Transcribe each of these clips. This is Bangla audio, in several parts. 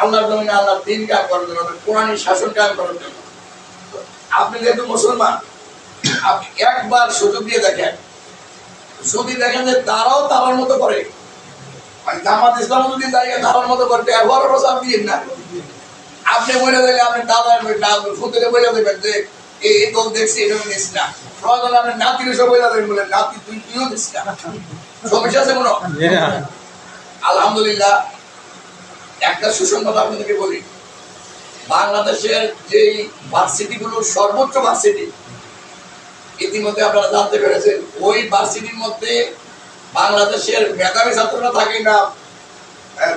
আল্লাহর জমিনে আল্লাহ দিন কাজ করার জন্য কোরআনী শাসন কাজ করার জন্য। আপনি যেহেতু মুসলমান আপনি একবার সুযোগ দিয়ে দেখেন। যদি দেখেন যে তারাও তারার মতো করে মানে জামাত ইসলাম যদি দাঁড়িয়ে তারার মতো করতে না। আপনি বলে দিলে আপনি দাদার বলে দেবেন যে এই দল দেখছি এটা নিস না। প্রয়োজন আপনি নাতির এসে বলে দেবেন বলে নাতি তুই তুইও দিস না। সমস্যা আছে কোনো? আলহামদুলিল্লাহ একটা সুসংবাদ আপনাদেরকে বলি। বাংলাদেশের যেই ভার্সিটিগুলো সর্বোচ্চ ভার্সিটি ইতিমধ্যে আপনারা জানতে পেরেছেন ওই ভার্সিটির মধ্যে বাংলাদেশের মেধাবী ছাত্ররা থাকে না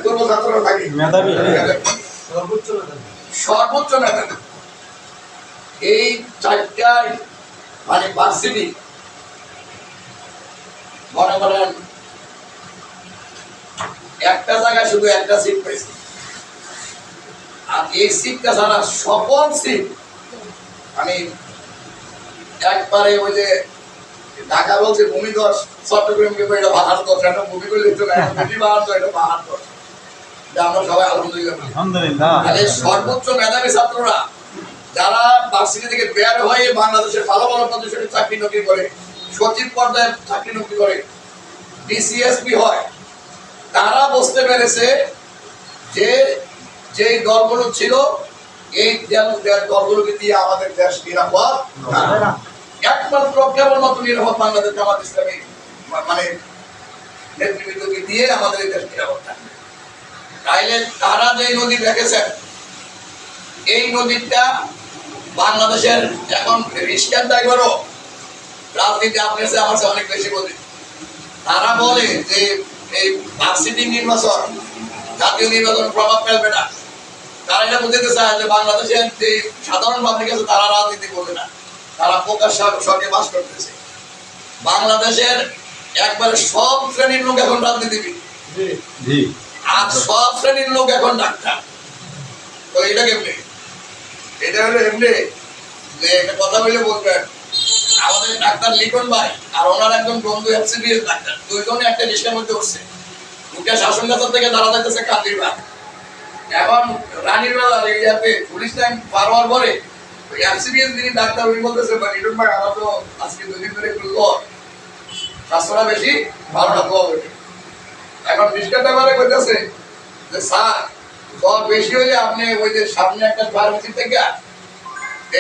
দুর্বল ছাত্ররা থাকে। মেধাবী। সর্বোচ্চ মেধাবী। এই চারটায় মানে ভার্সিটি মনে করেন একটা জায়গায় শুধু একটা সিট পেয়েছে। আর এই সিটটা ছাড়া সকল সিট মানে একবারে ওই যে ঢাকা বলছে ভূমিধস চট্টগ্রামকে এটা পাহাড় দশ এটা ভূমি করলে তো এটা দশ আমরা সবাই আলহামদুলিল্লাহ তাহলে সর্বোচ্চ মেধাবী ছাত্ররা যারা ভার্সিটি থেকে বের হয়ে বাংলাদেশের ভালো ভালো প্রতিষ্ঠানে চাকরি নকরি করে সচিব পর্যায়ে চাকরি নকরি করে বিসিএসপি হয় তারা বুঝতে পেরেছে যে যে দলগুলো ছিল, এই দল- দলগুলোকে দিয়ে আমাদের দেশ নিরাপদ। একমাত্র কেবলমাত্র নিরাপদ বাংলাদেশ জামাত ইসলামী মানে নেতৃবৃন্দকে দিয়ে আমাদের এই দেশ নিরাপদ থাকবে তাইলে তারা যে নদী দেখেছেন, এই নদীটা বাংলাদেশের এখন রিস্কার ড্রাইভারও রাজনীতি আপনার আমার অনেক বেশি বলে তারা বলে যে এই ভার্সিটি নির্বাচন জাতীয় নির্বাচন প্রভাব ফেলবে না। তারা এটা বুঝতে চায় যে বাংলাদেশের যে সাধারণ পাবলিক আছে তারা রাজনীতি করবে না। তারা প্রকাশ স্বর্গে বাস করতেছে। বাংলাদেশের একবারে সব শ্রেণির লোক এখন রাজনীতিবিদ। জি। আর সব শ্রেণির লোক এখন ডাক্তার। তো এটা কেমনে? এটা হলো এমনি যে একটা কথা বলে বলবেন আমাদের ডাক্তার লিখন ভাই আর ওনার একজন বন্ধু ডাক্তার। দুইজনে একটা রিস্কার মধ্যে উঠছে উঠে শাসন গাছার থেকে দাঁড়া যাইতেছে কান্দির ভাই। এখন রানীর বেলা এরিয়াতে পুলিশ লাইন পার হওয়ার পরে যিনি ডাক্তার, উনি বলতেছে লিটন ভাই, আমার তো আজকে ধরে একটু জ্বর স্বাস্থ্যটা বেশি, ভালোটা এখন কইতেছে যে, স্যার বেশি হলে আপনি ওই যে সামনে একটা ফার্মেসি থেকে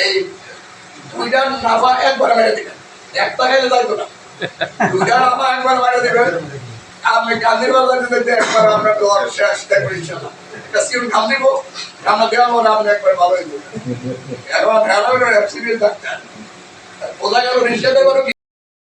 এই দুইটা নাফা একবার মেরে দিবেন একটা খেলে যাইতো না। দুইটা নাফা একবার মেরে দেবে। আমি কান্দির বাজার দিতে একবার আমরা জ্বর শেষ দেখব ইনশাল্লাহ। এটা সিউন দিব এখন